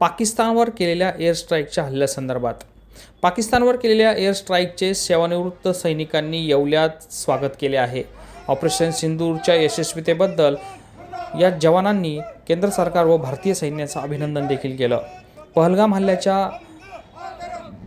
पाकिस्तानवर केलेल्या एअर स्ट्राईकच्या हल्ल्यासंदर्भात पाकिस्तानवर केलेल्या एअर स्ट्राईकचे सेवानिवृत्त सैनिकांनी येवल्यात स्वागत केले आहे. ऑपरेशन सिंदूरच्या यशस्वीतेबद्दल या जवानांनी केंद्र सरकार व भारतीय सैन्याचं अभिनंदन देखील केलं. पहलगाम हल्ल्याच्या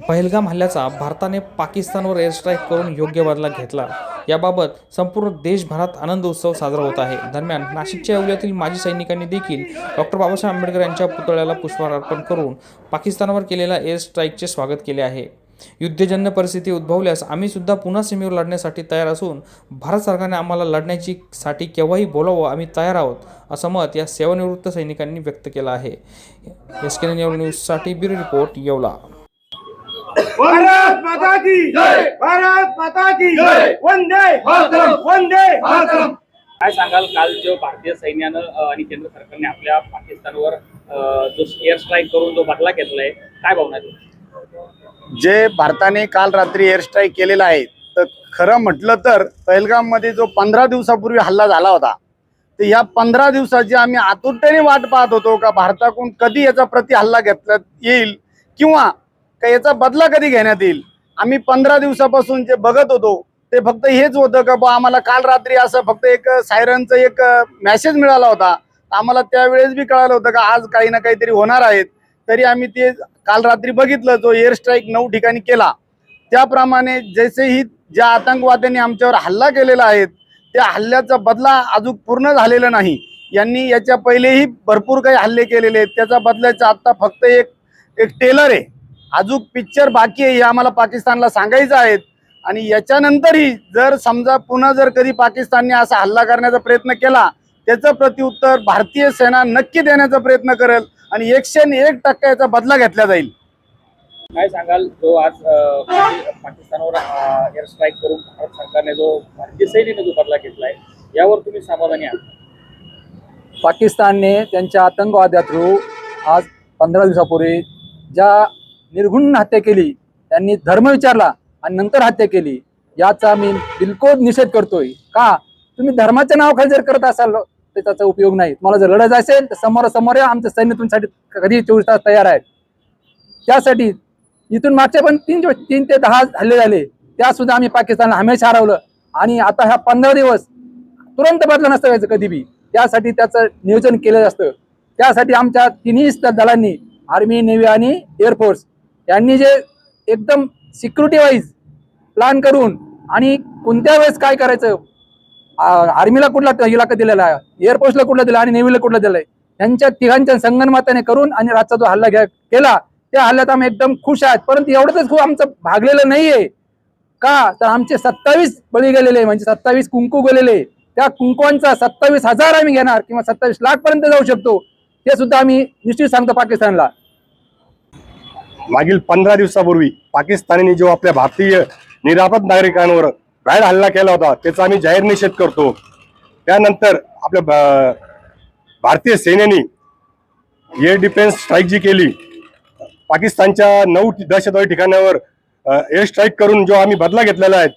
पहलगाम हल्ल्याचा भारताने पाकिस्तानवर एअरस्ट्राईक करून योग्य बदला घेतला. याबाबत संपूर्ण देशभरात आनंद उत्सव साजरा होत आहे. दरम्यान नाशिकच्या येवल्यातील माजी सैनिकांनी देखील डॉक्टर बाबासाहेब आंबेडकर यांच्या पुतळ्याला पुष्पहार अर्पण करून पाकिस्तानवर केलेल्या एअरस्ट्राईकचे स्वागत केले आहे. युद्धजन्य परिस्थिती उद्भवल्यास आम्ही सुद्धा पुन्हा सीमेवर लढण्यासाठी तयार असून भारत सरकारने आम्हाला लढण्याची साठी केव्हाही बोलावं आम्ही तयार आहोत असं मत या सेवानिवृत्त सैनिकांनी व्यक्त केलं आहे. एस के न्यूजसाठी ब्युरो रिपोर्ट येवला. भारत माता की जय। भारत माता की जय। वंदे मातरम। वंदे मातरम। काय सांगाल काल जो भारतीय सैन्यानं आणि केंद्र सरकारने आपल्या पाकिस्तानवर जो एअर स्ट्राईक करून जो बदला घेतलाय काय भावना आहे? जे भारताने काल रात्री एअर स्ट्राईक केलेला आहे तर खरं म्हटलं तर पहलगाममध्ये जो पंधरा दिवसापूर्वी हल्ला झाला होता तर या पंधरा दिवसाची आम्ही आतुरतेने वाट पाहत होतो का भारताकडून कधी याचा प्रति हल्ला घेतला येईल किंवा का याचा बदला कधी घेण्यात येईल? आम्ही पंधरा दिवसापासून जे बघत होतो ते फक्त हेच होतं का बा आम्हाला काल रात्री असं फक्त एक सायरनचं एक मेसेज मिळाला होता. आम्हाला त्यावेळेस बी कळालं होतं का आज काही ना काहीतरी होणार आहेत. तरी आम्ही ते काल रात्री बघितलं जो एअर स्ट्राईक नऊ ठिकाणी केला. त्याप्रमाणे जसेही ज्या आतंकवाद्यांनी आमच्यावर हल्ला केलेला आहे त्या हल्ल्याचा बदला अजून पूर्ण झालेला नाही. यांनी याच्या पहिलेही भरपूर काही हल्ले केलेले आहेत. त्याचा बदल्याचा आत्ता फक्त एक एक टेलर आहे. अजून पिक्चर बाकी आहे हे आम्हाला पाकिस्तानला सांगायचं आहे. आणि याच्यानंतरही जर समजा पुन्हा जर कधी पाकिस्तानने असा हल्ला करण्याचा प्रयत्न केला त्याचं प्रत्युत्तर भारतीय सेना नक्की देण्याचा प्रयत्न करेल आणि एकशे एक टक्का याचा बदला घेतला जाईल. काय सांगाल जो आज पाकिस्तानवर एअर स्ट्राईक करून भारत सरकारने जो भारतीय सैन्याने जो बदला घेतलाय यावर तुम्ही समाधानी आहात? पाकिस्तानने त्यांच्या आतंकवाद्या थ्रू आज पंधरा दिवसापूर्वी ज्या निर्घुण हत्या केली. त्यांनी धर्म विचारला आणि नंतर हत्या केली. याचा मी बिलकुल निषेध करतोय. का? तुम्ही धर्माच्या नावाखाली जर करत असाल तर त्याचा उपयोग नाही. तुम्हाला जर लढायचं असेल तर समोरासमोर समोर या. आमचं सैन्य तुमच्यासाठी कधी चोवीस तास तयार आहे त्यासाठी इथून मागच्या पण तीन तीन ते दहा हल्ले झाले. त्या सुद्धा आम्ही पाकिस्तानला हमेशा हरवलं. आणि आता ह्या पंधरा दिवस तुरंत बदला नसतं व्हायचं कधी बी. त्यासाठी त्याचं नियोजन केलं असतं. त्यासाठी आमच्या तिन्ही दलांनी आर्मी नेव्ही आणि एअरफोर्स यांनी जे एकदम सिक्युरिटी वाईज प्लॅन करून आणि कोणत्या वेळेस काय करायचं आर्मीला कुठला इलाका दिलेला आहे एअरफोर्सला कुठला दिला आणि नेव्हीला कुठला दिलाय यांच्या तिघांच्या संगणमाताने करून आणि रातचा जो हल्ला घ्या केला त्या हल्ल्यात आम्ही एकदम खुश आहात. परंतु एवढंच खूप आमचं भागलेलं नाहीये. का? तर आमचे सत्तावीस बळी गेलेले म्हणजे सत्तावीस कुंकू गेलेले त्या कुंकवांचा सत्तावीस हजार आम्ही घेणार किंवा सत्तावीस लाख पर्यंत जाऊ शकतो ते सुद्धा आम्ही निश्चित सांगतो पाकिस्तानला. मागील पंधरा दिवसापूर्वी पाकिस्तानी जो आपल्या भारतीय निरापद नागरिकांवर बाहेर हल्ला केला होता त्याचा आम्ही जाहीर निषेध करतो. त्यानंतर आपल्या भारतीय सेनेने एअर डिफेन्स स्ट्राईक जी केली पाकिस्तानच्या नऊ दहशतवादी ठिकाणावर एअर स्ट्राईक करून जो आम्ही बदला घेतलेला आहे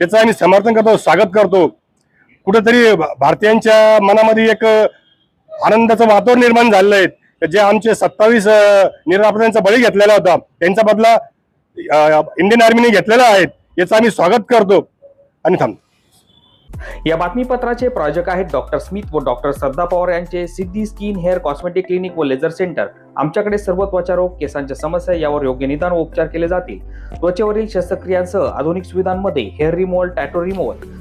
त्याचं आम्ही समर्थन करतो स्वागत करतो. कुठंतरी भा- भारतीयांच्या मनामध्ये एक आनंदाचं वातावरण निर्माण झालेलं आहे. जे आमचे सत्तावीस निरापदांचा बळी घेतलेला होता त्यांचा बदला इंडियन आर्मीने घेतलेला आहे याचं आम्ही स्वागत करतो. आणि थांबतो या बातमीपत्राचे प्रायोजक आहेत डॉक्टर स्मिथ व डॉक्टर श्रद्धा पवार यांचे Siddhi skin hair cosmetic clinic व लेझर सेंटर. आमच्याकडे सर्व त्वचारोग केसांच्या समस्या यावर योग्य निदान व उपचार केले जातील. त्वचेवरील शस्त्रक्रियांसह आधुनिक सुविधांमध्ये hair removal tattoo removal